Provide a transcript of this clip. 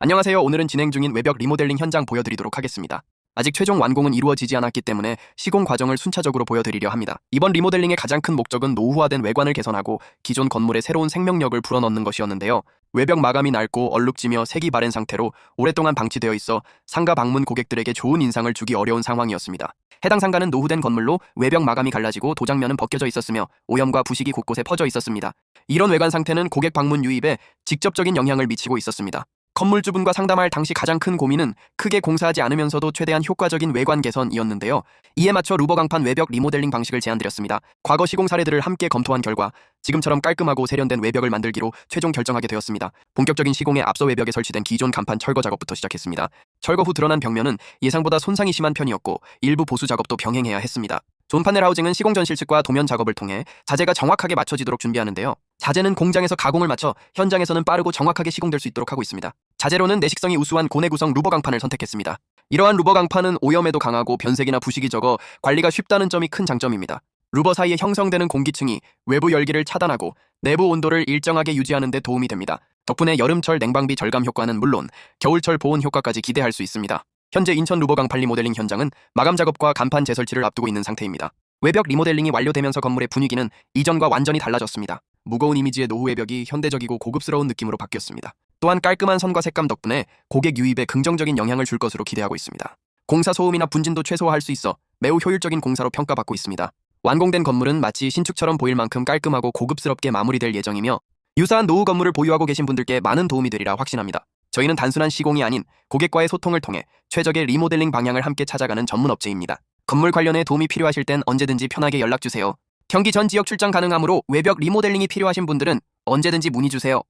안녕하세요. 오늘은 진행 중인 외벽 리모델링 현장 보여드리도록 하겠습니다. 아직 최종 완공은 이루어지지 않았기 때문에 시공 과정을 순차적으로 보여드리려 합니다. 이번 리모델링의 가장 큰 목적은 노후화된 외관을 개선하고 기존 건물에 새로운 생명력을 불어넣는 것이었는데요. 외벽 마감이 낡고 얼룩지며 색이 바랜 상태로 오랫동안 방치되어 있어 상가 방문 고객들에게 좋은 인상을 주기 어려운 상황이었습니다. 해당 상가는 노후된 건물로 외벽 마감이 갈라지고 도장면은 벗겨져 있었으며 오염과 부식이 곳곳에 퍼져 있었습니다. 이런 외관 상태는 고객 방문 유입에 직접적인 영향을 미치고 있었습니다. 건물주분과 상담할 당시 가장 큰 고민은 크게 공사하지 않으면서도 최대한 효과적인 외관 개선이었는데요. 이에 맞춰 루버 강판 외벽 리모델링 방식을 제안드렸습니다. 과거 시공 사례들을 함께 검토한 결과 지금처럼 깔끔하고 세련된 외벽을 만들기로 최종 결정하게 되었습니다. 본격적인 시공에 앞서 외벽에 설치된 기존 간판 철거 작업부터 시작했습니다. 철거 후 드러난 벽면은 예상보다 손상이 심한 편이었고 일부 보수 작업도 병행해야 했습니다. 존 파넬 하우징은 시공 전실 측과 도면 작업을 통해 자재가 정확하게 맞춰지도록 준비하는데요. 자재는 공장에서 가공을 마쳐 현장에서는 빠르고 정확하게 시공될 수 있도록 하고 있습니다. 자재로는 내식성이 우수한 고내 구성 루버 강판을 선택했습니다. 이러한 루버 강판은 오염에도 강하고 변색이나 부식이 적어 관리가 쉽다는 점이 큰 장점입니다. 루버 사이에 형성되는 공기층이 외부 열기를 차단하고 내부 온도를 일정하게 유지하는 데 도움이 됩니다. 덕분에 여름철 냉방비 절감 효과는 물론 겨울철 보온 효과까지 기대할 수 있습니다. 현재 인천 루버 강판 리 모델링 현장은 마감 작업과 간판 재설치를 앞두고 있는 상태입니다. 외벽 리모델링이 완료되면서 건물의 분위기는 이전과 완전히 달라졌습니다. 무거운 이미지의 노후 외벽이 현대적이고 고급스러운 느낌으로 바뀌었습니다. 또한 깔끔한 선과 색감 덕분에 고객 유입에 긍정적인 영향을 줄 것으로 기대하고 있습니다. 공사 소음이나 분진도 최소화할 수 있어 매우 효율적인 공사로 평가받고 있습니다. 완공된 건물은 마치 신축처럼 보일 만큼 깔끔하고 고급스럽게 마무리될 예정이며 유사한 노후 건물을 보유하고 계신 분들께 많은 도움이 되리라 확신합니다. 저희는 단순한 시공이 아닌 고객과의 소통을 통해 최적의 리모델링 방향을 함께 찾아가는 전문 업체입니다. 건물 관련해 도움이 필요하실 땐 언제든지 편하게 연락 주세요. 경기 전 지역 출장 가능하므로 외벽 리모델링이 필요하신 분들은 언제든지 문의 주세요.